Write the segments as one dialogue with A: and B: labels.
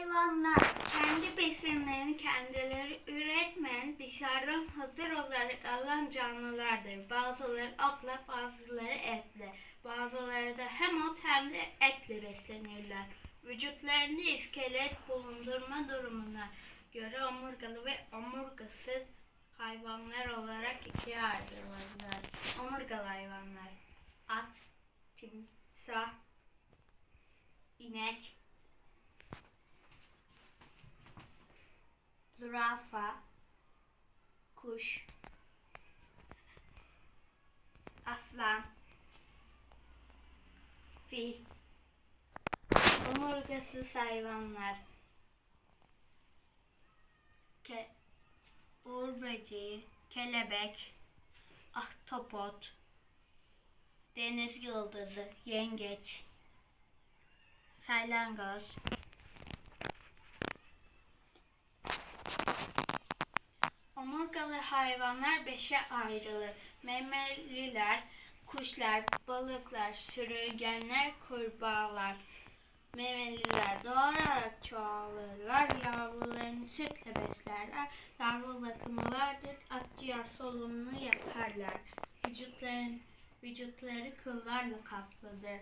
A: hayvanlar kendi besinlerini kendileri üretmeyen dışarıdan hazır olarak alan canlılardır. Bazıları otla, bazıları etle. Bazıları da hem ot hem de etle beslenirler. Vücutlarında iskelet bulundurma durumuna göre omurgalı ve omurgasız hayvanlar olarak ikiye ayrılırlar. Omurgalı hayvanlar at, timsah, inek, zürafa, kuş, aslan, fil, omurgasız hayvanlar, ke uğur böceği, kelebek, ahtapot, deniz yıldızı, yengeç, salyangoz, Omurgalı hayvanlar beşe ayrılır. Memeliler, kuşlar, balıklar, sürüngenler, kurbağalar. Memeliler doğurarak çoğalırlar, yavrularını sütle beslerler, yavru bakımı vardır, akciğer solunumunu yaparlar. Vücutların, vücutları kıllarla kaplıdır.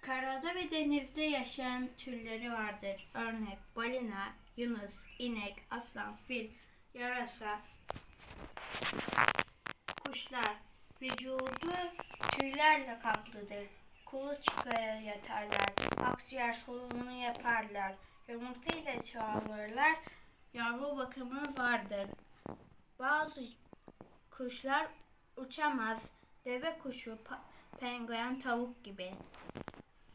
A: Karada ve denizde yaşayan türleri vardır. Örnek balina, yunus, inek, aslan, fil, yarasa, kuşlar. Vücudu tüylerle kaplıdır. Kuluçkaya yatarlar. Akciğer solunumunu yaparlar. Yumurta ile çoğalırlar. Yavru bakımı vardır. Bazı kuşlar uçamaz. Deve kuşu, penguen, tavuk gibi.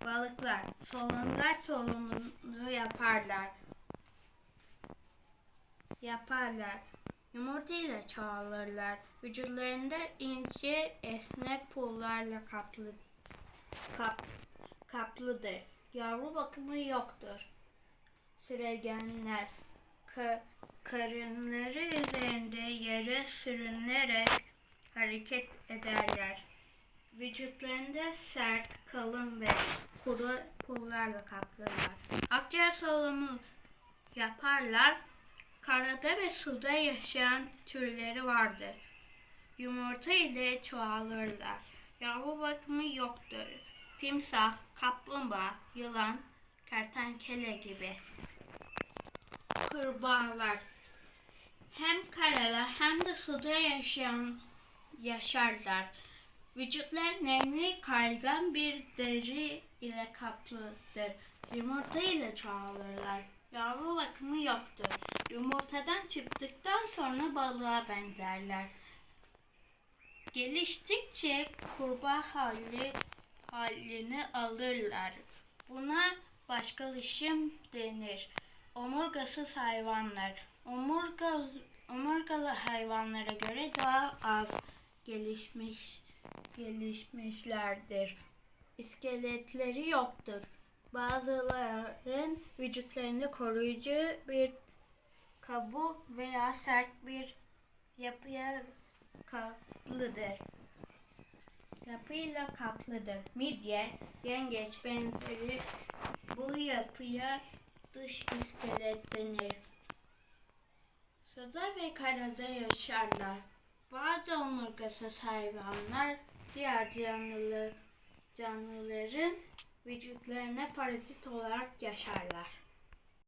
A: Balıklar solungaç solunumunu yaparlar. Yaparlar. Yumurta ile çoğalırlar. Vücutlarında ince esnek pullarla kaplı, kap, kaplıdır. Yavru bakımı yoktur. Süregenler ka, karınları üzerinde yere sürünerek hareket ederler. Vücutlarında sert, kalın ve kuru pullarla kaplılar. Akciğer solunumu yaparlar. Karada ve suda yaşayan türleri vardır. Yumurta ile çoğalırlar. Yavru bakımı yoktur. Timsah, kaplumbağa, yılan, kertenkele gibi. Kurbağalar hem karada hem de suda yaşayan yaşarlar. Vücutlar nemli kaygan bir deri ile kaplıdır. Yumurta ile çoğalırlar. Yavru bakımı yoktur. Yumurtadan çıktıktan sonra balığa benzerler. Geliştikçe kurbağa hali halini alırlar. Buna başkalaşım denir. Omurgasız hayvanlar. Omurgalı, omurgalı hayvanlara göre daha az gelişmiş gelişmişlerdir. İskeletleri yoktur. Bazıların vücutlarında koruyucu bir kabuk veya sert bir yapıya kaplıdır. Yapıyla kaplıdır. Midye, yengeç benzeri bu yapıya dış iskelet denir. Suda ve karada yaşarlar. Bazı omurgasız hayvanlar diğer canlı canlıların vücutlarına parazit olarak yaşarlar.